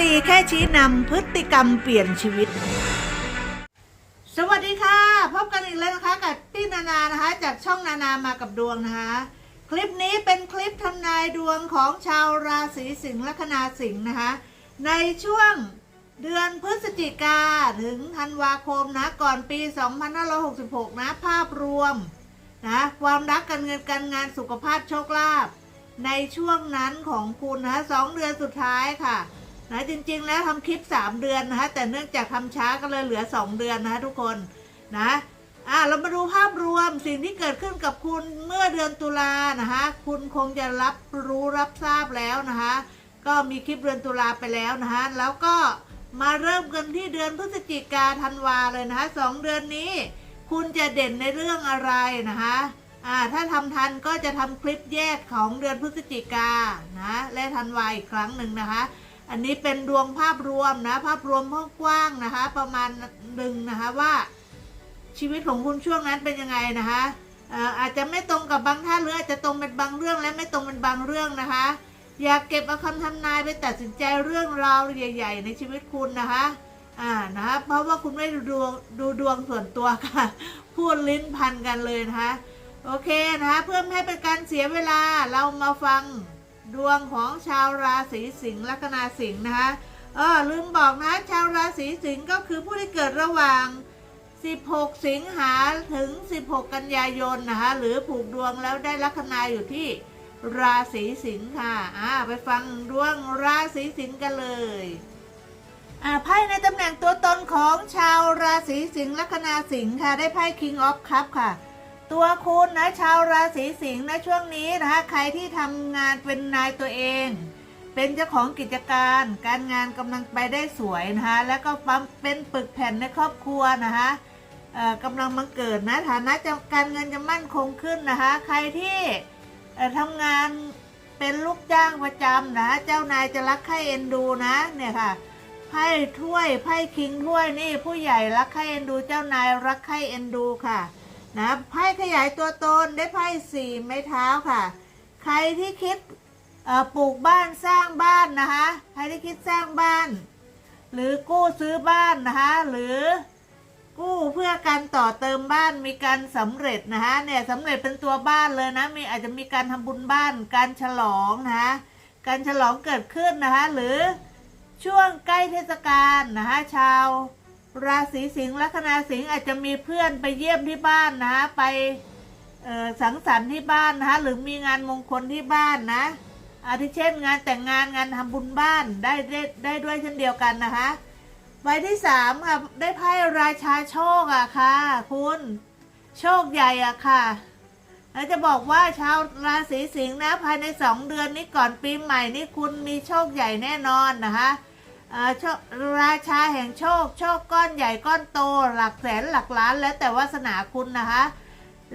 4แค่ชี้นำพฤติกรรมเปลี่ยนชีวิต สวัสดีค่ะ พบกันอีกแล้วนะคะกับพี่นานานะคะ จากช่องนานามากับดวงนะคะ คลิปนี้เป็นคลิปทำนายดวงของชาวราศีสิงห์ลัคนาสิงห์นะคะ ในช่วงเดือนพฤศจิกาถึงธันวาคมนะ ก่อนปี 2566 นะ ภาพรวมนะความรักการเงินการงานสุขภาพโชคลาภในช่วงนั้นของคุณนะสองเดือนสุดท้ายค่ะ นะจริงๆแล้วทำคลิป 3 เดือนนะคะแต่เนื่องจากทำช้าก็เลยเหลือ 2 เดือนนะคะทุกคนนะอะเรามาดูภาพรวมสิ่งที่เกิดขึ้นกับคุณเมื่อเดือนตุลานะคะคุณคงจะรับรู้รับทราบแล้วนะคะก็มีคลิปเดือนตุลาไปแล้วนะคะแล้วก็มาเริ่มกันที่เดือนพฤศจิกาธันวาเลยนะคะสองเดือนนี้ คุณจะเด่นในเรื่องอะไรนะคะอ่าถ้าทำทันก็จะทำคลิปแยกของเดือนพฤศจิกานะและธันวาอีกครั้งหนึ่งนะคะ อันนี้เป็นดวงภาพรวมนะ ภาพรวมกว้างๆนะคะ ประมาณหนึ่งนะคะว่าชีวิตของคุณช่วงนั้นเป็นยังไงนะคะเอ่ออาจจะไม่ตรงกับบางท่านหรืออาจจะตรงเป็นบางเรื่องและไม่ตรงเป็นบางเรื่องนะคะ อย่าเก็บเอาคำทำนายไปตัดสินใจเรื่องราวใหญ่ ๆ ในชีวิตคุณนะคะอ่านะคะเพราะว่าคุณไม่ดูดวงดูดวงส่วนตัวค่ะ พูดลิ้นพันกันเลยนะคะ โอเคนะคะ เพื่อไม่ให้เป็นการเสียเวลาเรามาฟัง ดวงของชาวราศีสิงห์ลัคนาสิงห์นะคะเออลืมบอกนะชาวราศีสิงห์ก็คือผู้ที่เกิดระหว่าง 16 สิงหาถึง 16 กันยายนนะคะหรือผูกดวงแล้วได้ลัคนาอยู่ที่ราศีสิงห์ค่ะอ่าไปฟังดวงราศีสิงห์กันเลยอ่าไพ่ในตำแหน่งตัวตนของชาวราศีสิงห์ลัคนาสิงห์ค่ะได้ไพ่ King of Cup ค่ะ ตัวคุณนะชาวราศีสิงห์นะช่วงนี้นะคะใครที่ทำงานเป็นนายตัวเอง เป็นเจ้าของกิจการ การงานกำลังไปได้สวยนะคะแล้วก็ปั๊มเป็นปึกแผ่นในครอบครัวนะคะกำลังมังเกิดนะฐานะจะการเงินจะมั่นคงขึ้นนะคะ ใครที่ทำงานเป็นลูกจ้างประจำนะเจ้านายจะรักใคร่เอ็นดูนะเนี่ยค่ะไพ่ถ้วยไพ่คิงถ้วยนี่ผู้ใหญ่รักใคร่เอ็นดู เจ้านายรักใคร่เอ็นดูค่ะ นะไพ่ขยายตัวตนได้ไพ่สี่ไม้เท้าค่ะ ใครที่คิดปลูกบ้านสร้างบ้านนะคะใครที่คิดสร้างบ้าน หรือกู้ซื้อบ้านนะคะหรือกู้เพื่อการต่อเติมบ้านมีการสำเร็จนะคะเนี่ยสำเร็จเป็นตัวบ้านเลยนะมีอาจจะมีการทำบุญบ้าน การฉลองนะคะการฉลองเกิดขึ้นนะคะหรือช่วงใกล้เทศกาลนะคะชาว ราศีสิงห์ลัคนาสิงห์อาจจะมีเพื่อนไปเยี่ยมที่บ้านนะ ไปสังสรรค์ที่บ้านนะคะหรือมีงานมงคลที่บ้านนะ อาทิเช่นงานแต่งงานงานทำบุญบ้านได้ได้ได้ด้วยเช่นเดียวกันนะคะใบที่สามค่ะได้ไพ่ราชาโชคอะค่ะ คุณโชคใหญ่อะค่ะแล้วจะบอกว่าชาวราศีสิงห์นะภายในสองเดือนนี้ก่อนปีใหม่นี่คุณมีโชคใหญ่แน่นอนนะคะ ราชาแห่งโชค โชคก้อนใหญ่ก้อนโต หลักแสนหลักล้าน แล้วแต่วาสนาคุณนะคะ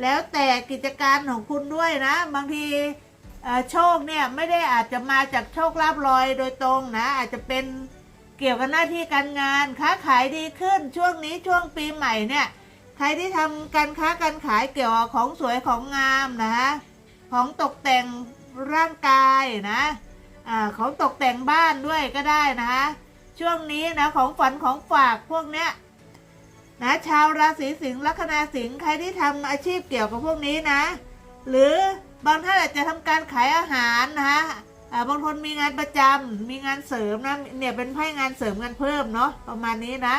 แล้วแต่กิจการของคุณด้วยนะ บางทีโชคเนี่ยไม่ได้อาจจะมาจากโชคลาภลอยโดยตรงนะ อาจจะเป็นเกี่ยวกับหน้าที่การงานค้าขายดีขึ้นช่วงนี้ช่วงปีใหม่เนี่ย ใครที่ทำการค้าการขายเกี่ยวกับของสวยของงามนะคะของตกแต่งร่างกายนะอาของตกแต่งบ้านด้วยก็ได้นะคะ ช่วงนี้นะของฝันของฝากพวกเนี้ยนะชาวราศีสิงห์ลัคนาสิงห์ใครที่ทำอาชีพเกี่ยวกับพวกนี้นะ หรือบางท่านอาจจะทำการขายอาหารนะคะบางคนมีงานประจำมีงานเสริมนะเนี่ยเป็นไพ่งานเสริมงานเพิ่มเนาะประมาณนี้นะ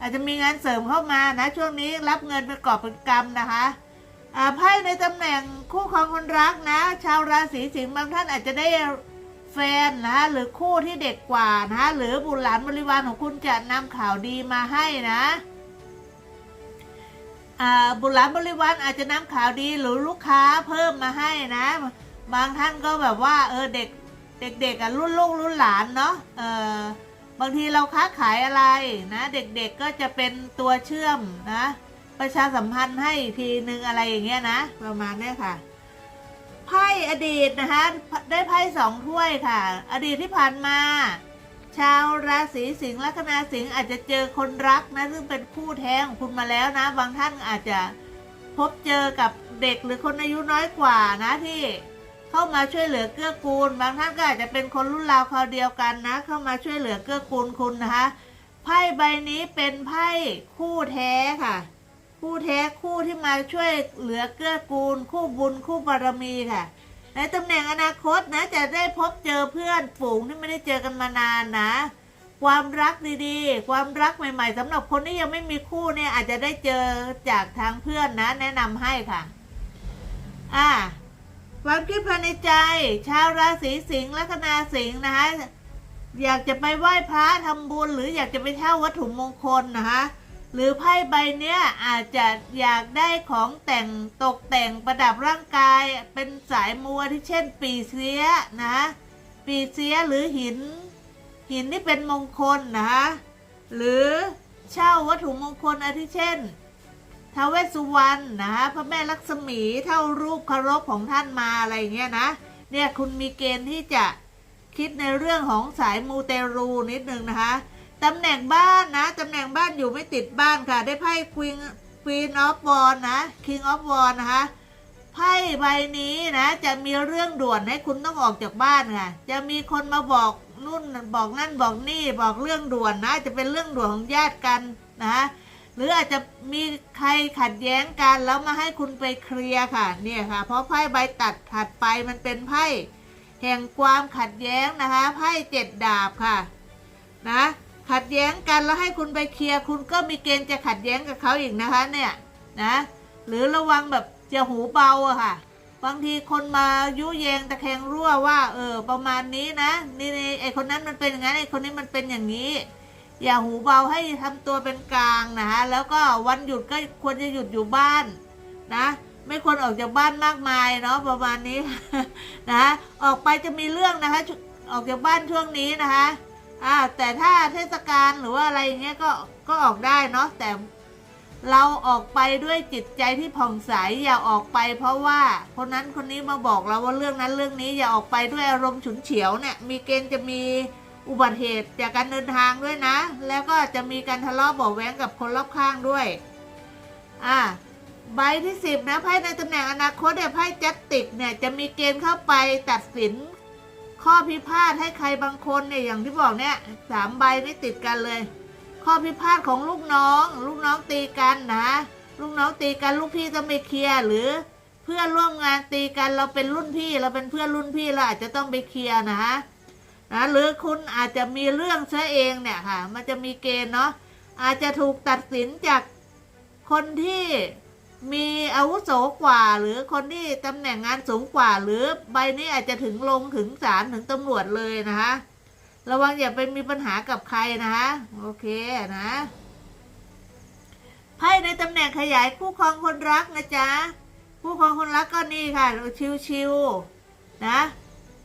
อาจจะมีงานเสริมเข้ามานะ ช่วงนี้รับเงินเป็นกอบเป็นกำนะคะไพ่ในตำแหน่งคู่ครองคนรักนะ ชาวราศีสิงห์บางท่านอาจจะได้ แฟนนะคะหรือคู่ที่เด็กกว่านะคะหรือบุตรหลานบริวารของคุณจะนำข่าวดีมาให้นะอ่าบุตรหลานบริวารอาจจะนำข่าวดีหรือลูกค้าเพิ่มมาให้นะ บางท่านก็แบบว่าเออเด็กเด็กๆอะรุ่นลูกรุ่นหลานเนาะเออบางทีเราค้าขายอะไรนะ เด็กๆก็จะเป็นตัวเชื่อมนะ ประชาสัมพันธ์ให้อีกทีนึงอะไรอย่างเงี้ยนะ ประมาณนี้ค่ะ ไพ่อดีตนะคะ ได้ไพ่สองถ้วยค่ะ อดีตที่ผ่านมา ชาวราศีสิงห์ลัคนาสิงห์อาจจะเจอคนรักนะซึ่งเป็นคู่แท้ของคุณมาแล้วนะ บางท่านอาจจะพบเจอกับเด็กหรือคนอายุน้อยกว่านะที่เข้ามาช่วยเหลือเกื้อกูล บางท่านก็อาจจะเป็นคนรุ่นราวคราวเดียวกันนะ เข้ามาช่วยเหลือเกื้อกูลคุณนะคะไพ่ใบนี้เป็นไพ่คู่แท้ค่ะ คู่แท้คู่ที่มาช่วยเหลือเกื้อกูล คู่บุญคู่บารมีค่ะ ในตำแหน่งอนาคตนะจะได้พบเจอเพื่อนฝูงที่ไม่ได้เจอกันมานานนะ ความรักดีๆ ความรักใหม่ ๆสำหรับคนที่ยังไม่มีคู่เนี่ยอาจจะได้เจอจากทางเพื่อนนะ แนะนำให้ค่ะอ่าความคิดภายในใจ ชาวราศีสิงห์ลัคนาสิงห์นะคะอยากจะไปไหว้พระทำบุญหรืออยากจะไปเช่าวัตถุมงคลนะคะ หรือไพ่ใบเนี้ยอาจจะอยากได้ของแต่งตกแต่งประดับร่างกายเป็นสายมัวที่เช่น ปีเสียนะปีเสียหรือหิน หินที่เป็นมงคลนะหรือเช่าวัตถุมงคลอาทิเช่นทาวเวสุวรรณนะพระแม่ลักษมีเท่ารูปคารพของท่านมาอะไรเงี้ยนะเนี่ยคุณมีเกณฑ์ที่จะคิดในเรื่องของสายมูเตรูนิดนึงนะคะ ตำแหน่งบ้านนะ ตำแหน่งบ้านอยู่ไม่ติดบ้านค่ะ ได้ไพ่ Queen Queen of w a n นะ King of w a n นะคะไพ่ใบนี้นะ จะมีเรื่องด่วนให้คุณต้องออกจากบ้านค่ะ จะมีคนมาบอกนู่นบอกนั่นบอกนี่บอกเรื่องด่วนนะ จะเป็นเรื่องด่วนของญาติกันนะคะหรืออาจจะมีใครขัดแย้งกันแล้วมาให้คุณไปเคลียร์ค่ะ เนี่ยค่ะ เพราะไพ่ใบตัดถัดไปมันเป็นไพ่แห่งความขัดแย้งนะคะไพ่เจ็ดดาบค่ะ นะ ขัดแย้งกันแล้วให้คุณไปเคลียร์คุณก็มีเกณฑ์จะขัดแย้งกับเขาอีกนะคะเนี่ยนะหรือระวังแบบจะหูเบาอะค่ะ บางทีคนมายุแยงตะแคงรั่วว่า เออ ประมาณนี้นะนี่ไอคนนั้นมันเป็นอย่างนั้นไอคนนี้มันเป็นอย่างนี้ อย่าหูเบาให้ทำตัวเป็นกลางนะคะแล้วก็วันหยุดก็ควรจะหยุดอยู่บ้านนะไม่ควรออกจากบ้านมากมายเนาะประมาณนี้นะออกไปจะมีเรื่องนะคะ ออกจากบ้านช่วงนี้นะคะ อ่าแต่ถ้าเทศกาลหรือว่าอะไรอย่างเงี้ยก็ก็ออกได้เนาะแต่เราออกไปด้วยจิตใจที่ผ่องใสอย่าออกไป เพราะว่าคนนั้นคนนี้มาบอกเราว่าเรื่องนั้นเรื่องนี้อย่าออกไปด้วยอารมณ์ฉุนเฉียวเนี่ยมีเกณฑ์จะมีอุบัติเหตุจากการเดินทางด้วยนะ แล้วก็จะมีการทะเลาะเบาะแว้งกับคนรอบข้างด้วยอ่าใบที่สิบนะไพ่ในตำแหน่งอนาคตเนี่ยไพ่จัตติกเนี่ยจะมีเกณฑ์เข้าไปตัดสิน ข้อพิพาทให้ใครบางคนเนี่ยอย่างที่บอกเนี่ยสามใบนี่ติดกันเลย ข้อพิพาทของลูกน้อง ลูกน้องตีกันนะ ลูกน้องตีกันลูกพี่ต้องไปเคลียร์หรือ เพื่อนร่วมงานตีกันเราเป็นรุ่นพี่ เราเป็นเพื่อนรุ่นพี่เราอาจจะต้องไปเคลียร์นะฮะนะหรือคุณอาจจะมีเรื่องซะเองเนี่ยค่ะ มันจะมีเกณฑ์เนาะอาจจะถูกตัดสินจากคนที่ มีอาวุโสกว่า หรือคนที่ตำแหน่งงานสูงกว่า หรือใบนี้อาจจะถึงลงถึงศาลถึงตำรวจเลยนะคะระวังอย่าไปมีปัญหากับใครนะคะโอเคนะไพ่ในตำแหน่งขยายคู่ครองคนรักนะจ๊ะคู่ครองคนรักก็นี่ค่ะชิวๆนะ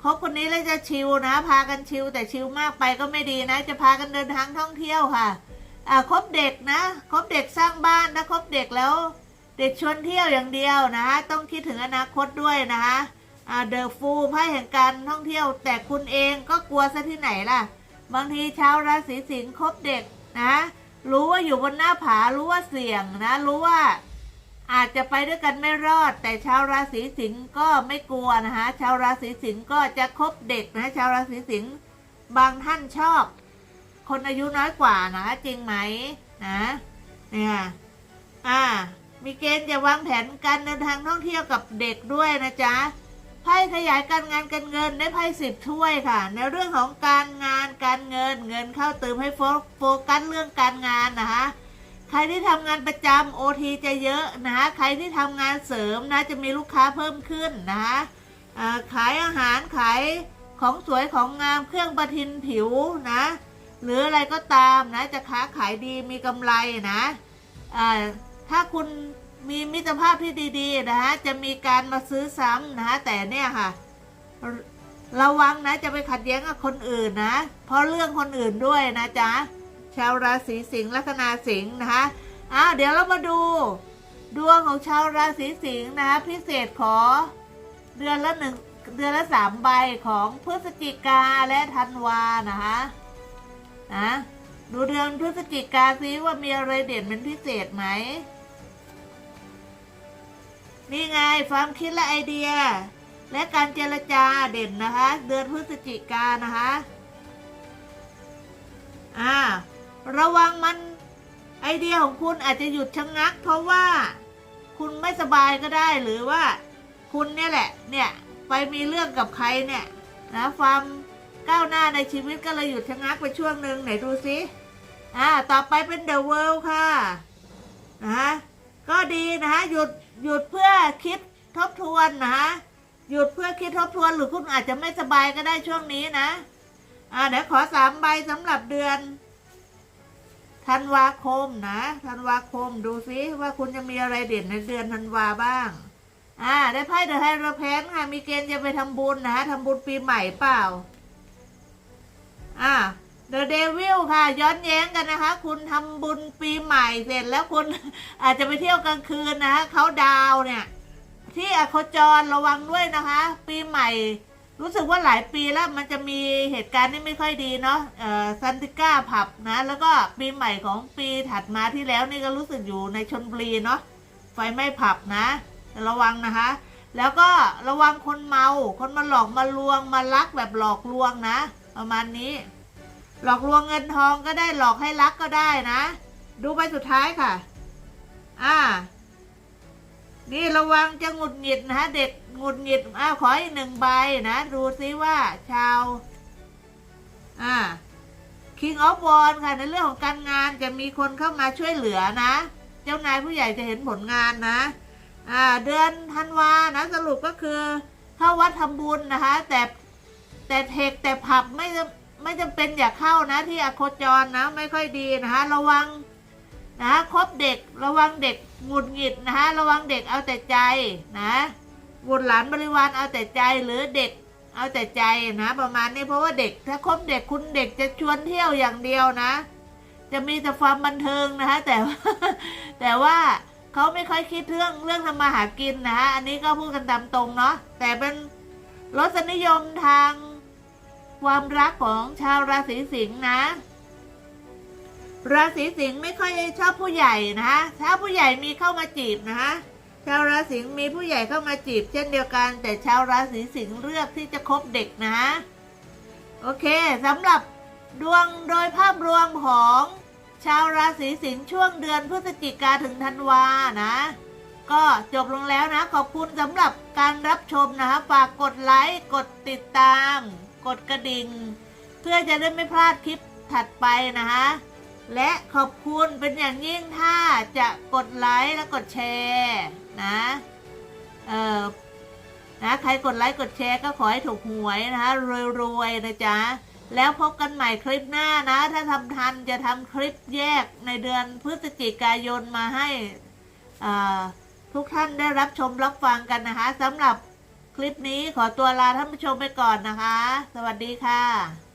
คบคนนี้แล้วจะชิลนะ พากันชิลแต่ชิลมากไปก็ไม่ดีนะ จะพากันเดินทางท่องเที่ยวค่ะ อ่าคบเด็กนะคบเด็กสร้างบ้านนะคบเด็กแล้ว เด็กชวนเที่ยวอย่างเดียวนะคะต้องคิดถึงอนาคตด้วยนะคะเดอะฟูไพ่แห่งการท่องเที่ยว แต่คุณเองก็กลัวซะที่ไหนล่ะ บางทีชาวราศีสิงห์คบเด็กนะรู้ว่าอยู่บนหน้าผารู้ว่าเสี่ยงนะรู้ว่าอาจจะไปด้วยกันไม่รอด แต่ชาวราศีสิงห์ก็ไม่กลัวนะคะชาวราศีสิงห์ก็จะคบเด็กนะชาวราศีสิงห์บางท่านชอบ คนอายุน้อยกว่านะจริงไหมนะเนี่ยอ่า มีเกณฑ์จะวางแผนการเดินทางท่องเที่ยวกับเด็กด้วยนะจ๊ะไพ่ขยายการงานการเงินได้ไพ่สิบถ้วยค่ะ ในเรื่องของการงานการเงินเงินเข้าเติมให้โฟกัสเรื่องการงานนะคะใครที่ทำงานประจำโอทีจะเยอะนะคะใครที่ทำงานเสริมนะจะมีลูกค้าเพิ่มขึ้นนะคะขายอาหารขายของสวยของงามเครื่องประทินผิวนะหรืออะไรก็ตามนะจะค้าขายดีมีกำไรนะ ถ้าคุณมีมิตรภาพที่ดี ๆ นะคะจะมีการมาซื้อซ้ำนะคะแต่เนี่ยค่ะ ระวังนะ จะไปขัดแย้งกับคนอื่นนะ เพราะเรื่องคนอื่นด้วยนะจ๊ะ ชาวราศีสิงห์ลัคนาสิงห์นะคะอ้าวเดี๋ยวเรามาดู ดวงของชาวราศีสิงห์นะคะพิเศษขอ เดือนละหนึ่งเดือนละสามใบของพฤศจิกาและธันวานะคะนะดูเดือนพฤศจิกาซิว่ามีอะไรเด่นเป็นพิเศษไหม นี่ไงความคิดและไอเดีย และการเจรจาเด่นนะคะ เดือนพฤศจิกานะคะอ่าระวังมันไอเดียของคุณอาจจะหยุดชะงงัก เพราะว่าคุณไม่สบายก็ได้หรือว่าคุณเนี่ยแหละ เนี่ยไปมีเรื่องกับใครเนี่ยนะความก้าวหน้าในชีวิตก็เลยหยุดชะงักไปช่วงหนึ่งไหนดูซิอ่าต่อไปเป็น The World ค่ะนะก็ดีนะคะหยุด หยุดเพื่อคิดทบทวนนะคะหยุดเพื่อคิดทบทวนหรือคุณอาจจะไม่สบายก็ได้ช่วงนี้นะ อ่าเดี๋ยวขอสามใบสำหรับเดือนธันวาคมนะธันวาคมดูซิว่าคุณจะมีอะไรเด่นในเดือนธันวาบ้าง อ่า ได้ไพ่เดอะไฮโรแพนค่ะมีเกณฑ์จะไปทำบุญนะทำบุญปีใหม่เปล่า อ่า เดอะเดวิลค่ะ ย้อนแย้งกันนะคะ คุณทำบุญปีใหม่เสร็จแล้วคุณอาจจะไปเที่ยวกลางคืนนะคะเขาดาวเนี่ย ที่อโคจรระวังด้วยนะคะ ปีใหม่ รู้สึกว่าหลายปีแล้วมันจะมีเหตุการณ์ที่ไม่ค่อยดีเนาะเอ่อซันติก้าผับนะ แล้วก็ปีใหม่ของปีถัดมาที่แล้วนี่ก็รู้สึกอยู่ในชนบุรีเนาะไฟไหม้ผับนะ ระวังนะคะ แล้วก็ระวังคนเมา คนมาหลอกมาลวงมาลักแบบหลอกลวงนะ ประมาณนี้ หลอกลวงเงินทองก็ได้หลอกให้รักก็ได้นะ ดูไปสุดท้ายค่ะ อ่า นี่ระวังจะหงุดหงิดนะฮะเด็กหงุดหงิดอ้าวขออีกหนึ่งใบนะ ดูซิว่าชาว อ่า King of w a n ค่ะ ในเรื่องของการงานจะมีคนเข้ามาช่วยเหลือนะ เจ้านายผู้ใหญ่จะเห็นผลงานนะ อ่า เดือนธันวานะ สรุปก็คือเข้าวัดทำบุญนะคะ แต่แต่เทคแต่ผับไม่ ไม่จำเป็นอย่าเข้านะที่อโคจรนะไม่ค่อยดีนะคะระวังนะคบเด็กระวังเด็กหงุดหงิดนะคะระวังเด็กเอาแต่ใจนะบุตรหลานบริวารเอาแต่ใจหรือเด็กเอาแต่ใจนะ ประมาณนี้เพราะว่าเด็กถ้าคบเด็กคุณเด็กจะชวนเที่ยวอย่างเดียวนะ จะมีแต่ความบันเทิงนะคะแต่แต่ว่าเขาไม่ค่อยคิดเรื่องเรื่องทำมาหากินนะคะอันนี้ก็พูดกันตามตรงเนาะแต่เป็นรสนิยมทาง ความรักของชาวราศีสิงห์นะ ราศีสิงห์ไม่ค่อยชอบผู้ใหญ่นะถ้าผู้ใหญ่มีเข้ามาจีบนะคะชาวราศีสิงห์มีผู้ใหญ่เข้ามาจีบ เช่นเดียวกัน แต่ชาวราศีสิงห์เลือกที่จะคบเด็กนะ โอเคสำหรับดวงโดยภาพรวมของชาวราศีสิงห์ช่วงเดือนพฤศจิกาถึงธันวานะ ก็จบลงแล้วนะ ขอบคุณสำหรับการรับชมนะคะฝากกดไลค์ กดติดตาม ดกระดิ่ง เพื่อจะได้ไม่พลาดคลิปถัดไปนะคะและขอบคุณเป็นอย่างยิ่งถ้าจะกดไลค์และกดแชร์นะเออนะใครกดไลค์กดแชร์ก็ขอให้ถูกหวยนะคะรวยๆนะจ๊ะแล้วพบกันใหม่คลิปหน้านะ ถ้าทำทันจะทำคลิปแยกในเดือนพฤศจิกายนมาให้ทุกท่านได้รับชมรับฟังกันนะคะสำหรับ ลิปนี้ขอตัวลาท่านผู้ชมไปก่อนนะคะ สวัสดีค่ะ